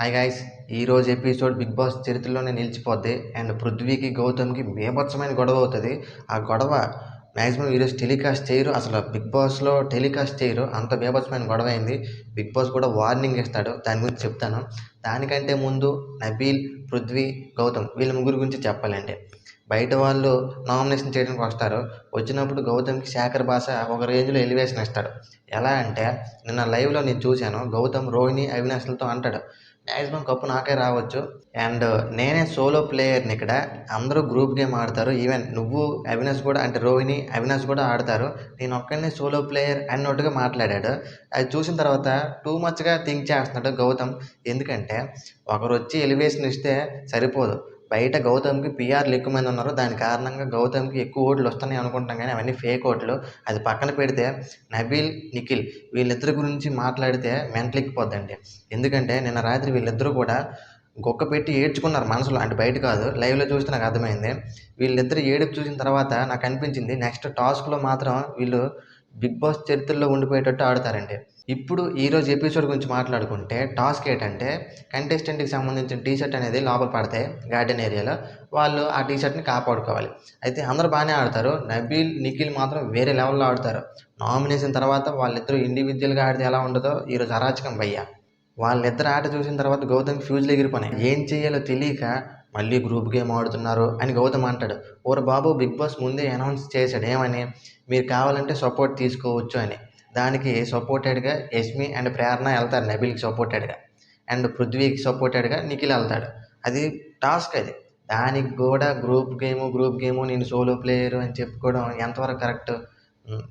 Hi guys ఈరోజు episode Bigg Boss చరిత్రలోనే నిలిచిపోద్ది అండ్ పృథ్వీకి గౌతమ్కి బీభత్సమైన గొడవ అవుతుంది. ఆ గొడవ మ్యాక్సిమం ఈరోజు టెలికాస్ట్ చేయరు. అసలు బిగ్ బాస్లో టెలికాస్ట్ చేయరు. అంత బీభత్సమైన గొడవ అయింది. బిగ్ బాస్ కూడా వార్నింగ్ ఇస్తాడు. దాని గురించి చెప్తాను. దానికంటే ముందు నబీల్ పృథ్వీ గౌతమ్ వీళ్ళ ముగ్గురు గురించి చెప్పాలంటే. బయట వాళ్ళు నామినేషన్ చేయడానికి వస్తారు. వచ్చినప్పుడు గౌతమ్కి శేఖర్ భాష ఒక రేంజ్లో ఎలివేషన్ ఇస్తాడు. ఎలా అంటే నిన్న లైవ్లో నేను చూశాను. గౌతమ్ రోహిణి అవినాష్లతో అంటాడు. మ్యాక్సిమం కప్పు నాకే రావచ్చు. అండ్ నేనే సోలో ప్లేయర్ని ఇక్కడ. అందరూ గ్రూప్ గేమ్ ఆడతారు. ఈవెన్ నువ్వు అవినాష్ కూడా అంటే రోహిణి అవినాష్ కూడా ఆడతారు. నేను ఒక్కడినే సోలో ప్లేయర్ అన్నట్టుగా మాట్లాడాడు. అది చూసిన తర్వాత టూ మచ్గా థింక్ చేస్తున్నాడు గౌతమ్. ఎందుకంటే ఒకరు వచ్చి ఎలివేషన్ ఇస్తే సరిపోదు. బయట గౌతమ్కి పిఆర్లు ఎక్కువ మంది ఉన్నారు. దాని కారణంగా గౌతమ్కి ఎక్కువ ఓట్లు వస్తున్నాయి అనుకుంటాం కానీ అవన్నీ ఫేక్ ఓట్లు. అది పక్కన పెడితే నబీల్ నిఖిల్ వీళ్ళిద్దరి గురించి మాట్లాడితే మెంటలెక్కిపోద్దండి ఎందుకంటే నిన్న రాత్రి వీళ్ళిద్దరూ కూడా గొక్క పెట్టి ఏడ్చుకున్నారు మనసులో. అంటే బయట కాదు లైవ్లో చూస్తే నాకు అర్థమైంది. వీళ్ళిద్దరు ఏడుపు చూసిన తర్వాత నాకు అనిపించింది నెక్స్ట్ టాస్క్లో మాత్రం వీళ్ళు బిగ్ బాస్ చరిత్రలో ఉండిపోయేటట్టు ఆడతారండి. ఇప్పుడు ఈరోజు ఎపిసోడ్ గురించి మాట్లాడుకుంటే టాస్క్ ఏంటంటే కంటెస్టెంట్కి సంబంధించిన టీ షర్ట్ అనేది లోపల పడతాయి గార్డెన్ ఏరియాలో వాళ్ళు ఆ టీ షర్ట్ని కాపాడుకోవాలి. అయితే అందరూ బాగానే ఆడతారు. నబీల్ నిఖిల్ మాత్రం వేరే లెవెల్లో ఆడతారు. నామినేషన్ తర్వాత వాళ్ళిద్దరూ ఇండివిజువల్గా ఆడితే ఎలా ఉండదో ఈరోజు అరాచకం భయ్యా. వాళ్ళిద్దరు ఆట చూసిన తర్వాత గౌతమ్ ఫ్యూజ్లు ఎగిరిపోయినాయి. ఏం చేయాలో తెలియక మళ్ళీ గ్రూప్ గేమ్ ఆడుతున్నారు అని గౌతమ్ అంటాడు. ఓరు బాబు బిగ్ బాస్ ముందే అనౌన్స్ చేశాడు. ఏమని? మీరు కావాలంటే సపోర్ట్ తీసుకోవచ్చు అని. దానికి సపోర్టెడ్గా యస్మి అండ్ ప్రేరణ వెళ్తారు. నబిల్కి సపోర్టెడ్గా అండ్ పృథ్వీకి సపోర్టెడ్గా నిఖిల్ వెళ్తాడు. అది టాస్క్ అది. దానికి కూడా గ్రూప్ గేము గ్రూప్ గేము నేను సోలో ప్లేయర్ అని చెప్పుకోవడం ఎంతవరకు కరెక్ట్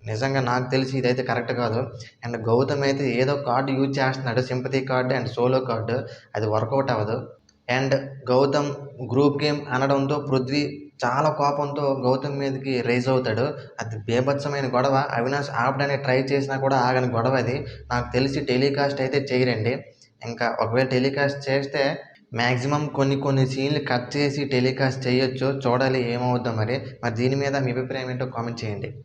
నిజంగా నాకు తెలిసి ఇదైతే కరెక్ట్ కాదు. అండ్ గౌతమ్ అయితే ఏదో కార్డు యూజ్ చేస్తున్నాడు sympathy card and solo card అది వర్కౌట్ అవ్వదు. అండ్ గౌతమ్ గ్రూప్ గేమ్ అనడంతో పృథ్వీ చాలా కోపంతో గౌతమ్ మీదకి రైజ్ అవుతాడు. అది బేభత్సమైన గొడవ. అవినాష్ ఆపడానికి ట్రై చేసినా కూడా ఆగని గొడవ అది. నాకు తెలిసి టెలికాస్ట్ అయితే చేయరండి. ఇంకా ఒకవేళ టెలికాస్ట్ చేస్తే మ్యాక్సిమం కొన్ని కొన్ని సీన్లు కట్ చేసి టెలికాస్ట్ చేయొచ్చు. చూడాలి ఏమవుద్దో మరి. మరి దీని మీద మీ అభిప్రాయం ఏంటో కామెంట్ చేయండి.